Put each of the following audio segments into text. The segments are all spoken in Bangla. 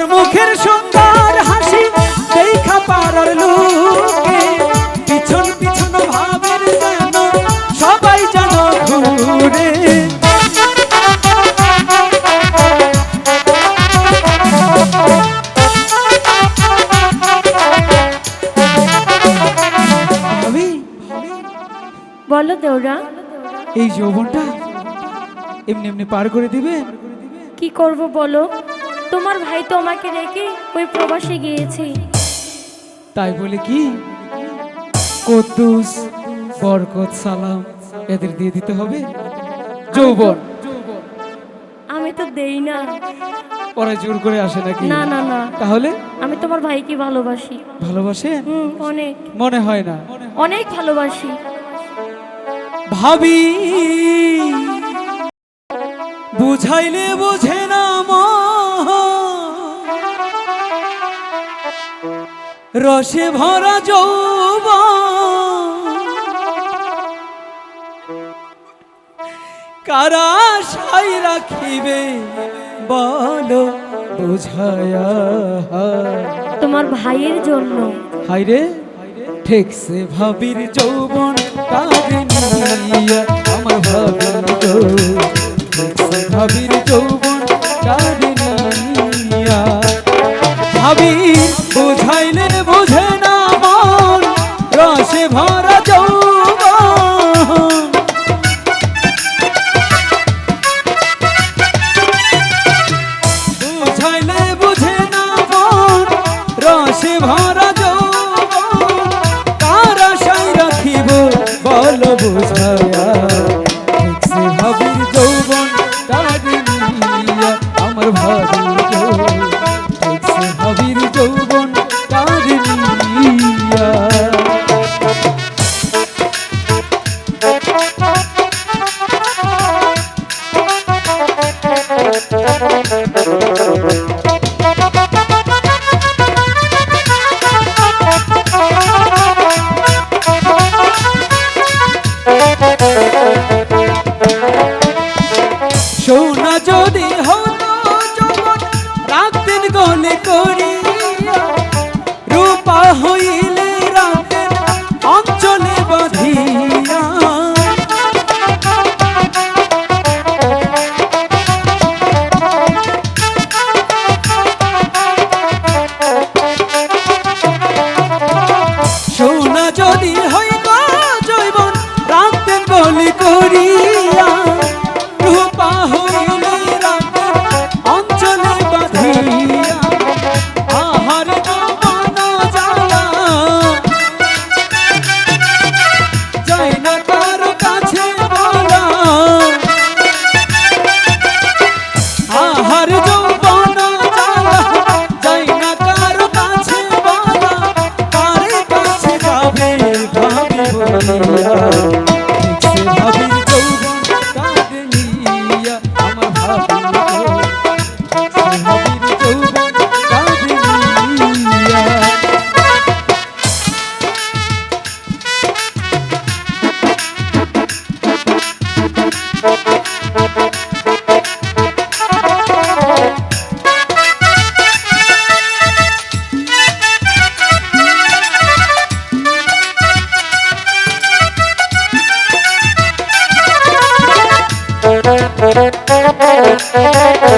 তোর মুখের সুন্দর হাসি দেখা পারার লোকে। পিছন পিছন ভাবের যেন সবাই যেন ঘুরে। বলো দেওরা। এই যৌবনটা এমনি এমনি পার করে দিবে? কি করব বলো? তোমার ভাই তো আমাকে রেখে ওই প্রবাসে গিয়েছে। তাই বলে কি? কদ্দুস বরকত সালাম এদের দিয়ে দিতে হবে। যৌবন। আমি তো দেই না। ওরা জোর করে আসে নাকি? না না না। তাহলে? আমি তোমার ভাইকে ভালোবাসি। ভালোবাসে হুম অনেক। মনে হয় না। অনেক ভালোবাসি। ভাবি বুঝাইলে বোঝে না মন। রসে ভরা যৌবন। কারা সাই রাখিবে বলো বুঝায়া? তোমার ভাইয়ের জন্য। হাইরে ঠেকছে ভাবির যৌবন নিয়া আমার ভাবির যৌবন। ঠেকছে ভাবির যৌবন কাঁদে নিয়া। ভাবি বুঝাইলে ভাবির দেখছে ভাবির যৌবন কাঁদে নিয়া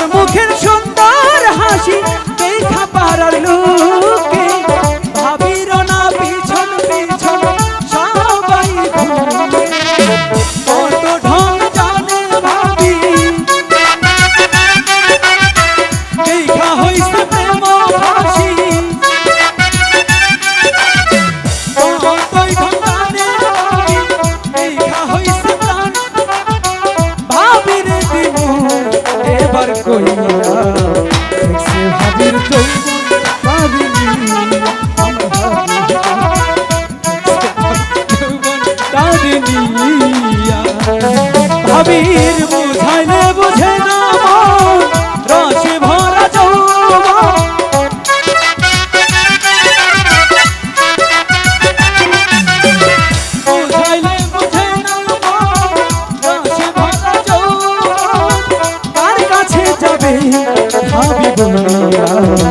সুন্দর মুখের এবার বলিয়া দেখছে